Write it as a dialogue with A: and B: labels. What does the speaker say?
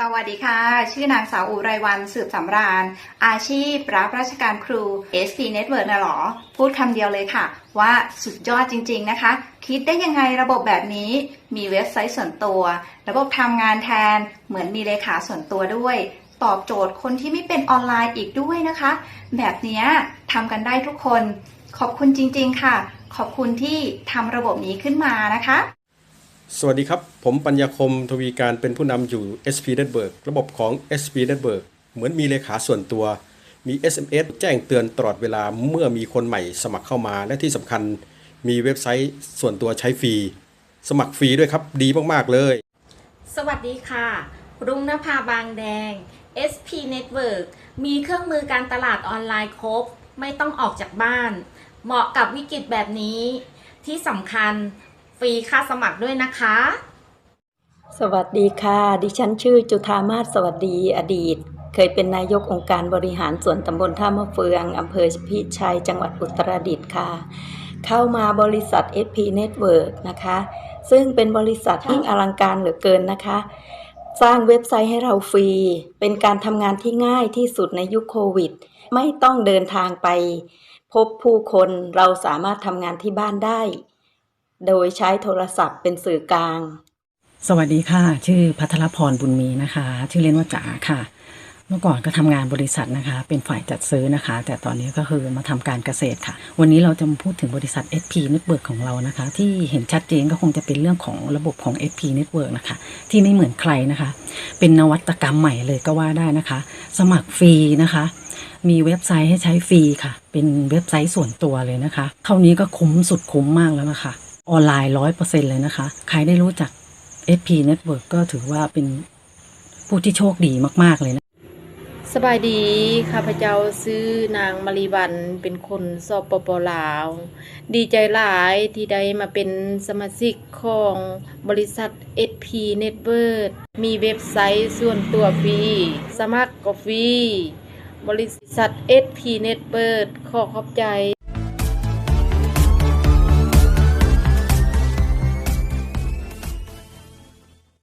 A: สวัสดีค่ะ ชื่อนางสาวอุไรวันสืบสำราญ อาชีพรับราชการครู SP Network นะหรอ พูดคำเดียวเลยค่ะ ว่าสุดยอดจริง ๆ นะคะ คิดได้ยังไงระบบแบบนี้ มีเว็บไซต์ส่วนตัว ระบบทำงานแทน เหมือนมีเลขาส่วนตัวด้วย ตอบโจทย์คนที่ไม่เป็นออนไลน์อีกด้วยนะคะ แบบนี้ทำกันได้ทุกคน ขอบคุณจริง ๆ ค่ะ ขอบคุณที่ทำระบบนี้ขึ้นมานะคะ
B: สวัสดีครับ ผมปัญญาคมทวีการเป็นผู้นำอยู่ SP Network ระบบของ SP Network เหมือนมีเลขาส่วนตัว มี SMS แจ้งเตือนตลอดเวลาเมื่อมีคนใหม่สมัครเข้ามาและที่สำคัญมีเว็บไซต์ส่วนตัวใช้ฟรี สมัครฟรีด้วยครับ ดีมาก ๆ เลย
C: สวัสดีค่ะ รุ่งนภาบางแดง SP Network มีเครื่องมือการตลาดออนไลน์ครบ ไม่ต้องออกจากบ้าน เหมาะกับวิกฤตแบบนี้ ที่สำคัญ ฟรีค่าสมัครด้วยนะคะ
D: สวัสดีค่ะ ดิฉันชื่อจุธามาศสวัสดีอดีต เคยเป็นนายกองค์การบริหารส่วนตำบลท่ามะเฟืองอำเภอพิชัยจังหวัดอุตรดิตถ์ค่ะ เข้ามาบริษัท SP Network นะคะ ซึ่งเป็นบริษัทยิ่งอลังการเหลือเกินนะคะสร้างเว็บไซต์ให้เราฟรี เป็นการทำงานที่ง่ายที่สุดในยุคโควิด ไม่ต้องเดินทางไป พบผู้คนเราสามารถทำงานที่บ้านได้ โดยใช้โทรศัพท์เป็นสื่อกลาง
E: สวัสดีค่ะ ชื่อพัทรพรบุญมีนะคะ ชื่อเล่นว่าจ๋าค่ะ เมื่อก่อนก็ทำงานบริษัทนะคะ เป็นฝ่ายจัดซื้อนะคะ แต่ตอนนี้ก็คือมาทำการเกษตรค่ะ วันนี้เราจะมาพูดถึงบริษัท SP Network ของเรานะคะ ที่เห็นชัดเจนก็คงจะเป็นเรื่องของระบบของ SP Network นะคะ ที่ไม่เหมือนใครนะคะ เป็นนวัตกรรมใหม่เลยก็ว่าได้นะคะ สมัครฟรีนะคะมีเว็บไซต์ให้ใช้ฟรีค่ะ เป็นเว็บไซต์ส่วนตัวเลยนะคะ เท่านี้ก็คุ้มสุดคุ้มมากแล้วนะคะ ออนไลน์ร้อยเปอร์เซ็นเลยนะคะ ใครได้รู้จัก SP Network ก็ถือว่าเป็นผู้ที่โชคดีมาก ๆ เลยนะ
F: สบายดีข้าพเจ้าซื้อนางมารีวันเป็นคนสอบปปลาว ดีใจหลายที่ได้มาเป็นสมาชิกของบริษัท SP Network มีเว็บไซต์ส่วนตัวฟรี สมัครก็ฟรีบริษัท SP Network ขอขอบใจ